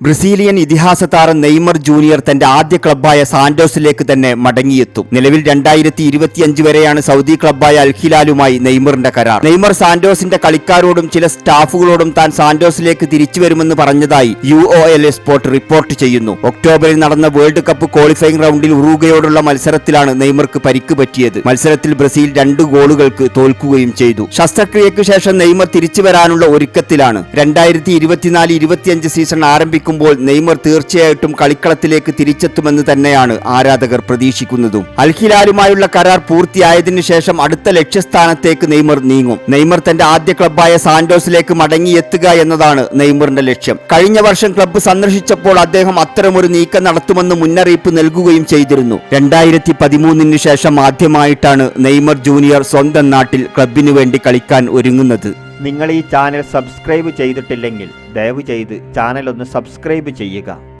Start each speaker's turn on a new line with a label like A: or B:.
A: Brazilian ഇതിഹാസ താരം Neymar junior തന്റെ ആദ്യ ക്ലബ്ബായ സാന്റോസിലേക്ക് തന്നെ മടങ്ങിയെത്തും. നിലവിൽ രണ്ടായിരത്തി ഇരുപത്തിയഞ്ച് വരെയാണ് സൗദി ക്ലബ്ബായ അൽഹിലാലുമായി നെയ്മറിന്റെ കരാർ. നെയ്മർ സാന്റോസിന്റെ കളിക്കാരോടും ചില സ്റ്റാഫുകളോടും താൻ സാന്റോസിലേക്ക് തിരിച്ചു വരുമെന്ന് പറഞ്ഞതായി U O L sport report ചെയ്യുന്നു. ഒക്ടോബറിൽ നടന്ന വേൾഡ് കപ്പ് ക്വാളിഫയിംഗ് റൗണ്ടിൽ ഉറുകയോടുള്ള മത്സരത്തിലാണ് നെയ്മർക്ക് പരിക്ക് പറ്റിയത്. മത്സരത്തിൽ ബ്രസീൽ രണ്ട് ഗോളുകൾക്ക് തോൽക്കുകയും ചെയ്തു. ശസ്ത്രക്രിയയ്ക്ക് ശേഷം നെയ്മർ തിരിച്ചു വരാനുള്ള ഒരുക്കത്തിലാണ്. രണ്ടായിരത്തി ഇരുപത്തിനാല് ഇരുപത്തിയഞ്ച് സീസൺ ആരംഭിക്കുമ്പോൾ നെയ്മർ തീർച്ചയായിട്ടും കളിക്കളത്തിലേക്ക് തിരിച്ചെത്തുമെന്ന് തന്നെയാണ് ആരാധകർ പ്രതീക്ഷിക്കുന്നതും. അൽഹിലാലുമായുള്ള കരാർ പൂർത്തിയായതിനു ശേഷം അടുത്ത ലക്ഷ്യസ്ഥാനത്തേക്ക് നെയ്മർ നീങ്ങും. നെയ്മർ തന്റെ ആദ്യ ക്ലബ്ബായ സാന്റോസിലേക്ക് മടങ്ങിയെത്തുക എന്നതാണ് നെയ്മറിന്റെ ലക്ഷ്യം. കഴിഞ്ഞ വർഷം ക്ലബ്ബ് സന്ദർശിച്ചപ്പോൾ അദ്ദേഹം അത്തരമൊരു നീക്കം നടത്തുമെന്ന് മുന്നറിയിപ്പ് നൽകുകയും ചെയ്തിരുന്നു. രണ്ടായിരത്തി പതിമൂന്നിന് ശേഷം ആദ്യമായിട്ടാണ് നെയ്മർ ജൂനിയർ സ്വന്തം നാട്ടിൽ ക്ലബിനു വേണ്ടി കളിക്കാൻ ഒരുങ്ങുന്നത്. നിങ്ങൾ ഈ ചാനൽ സബ്സ്ക്രൈബ് ചെയ്തിട്ടില്ലെങ്കിൽ ദയവ് ചെയ്ത് ചാനൽ ഒന്ന് സബ്സ്ക്രൈബ് ചെയ്യുക.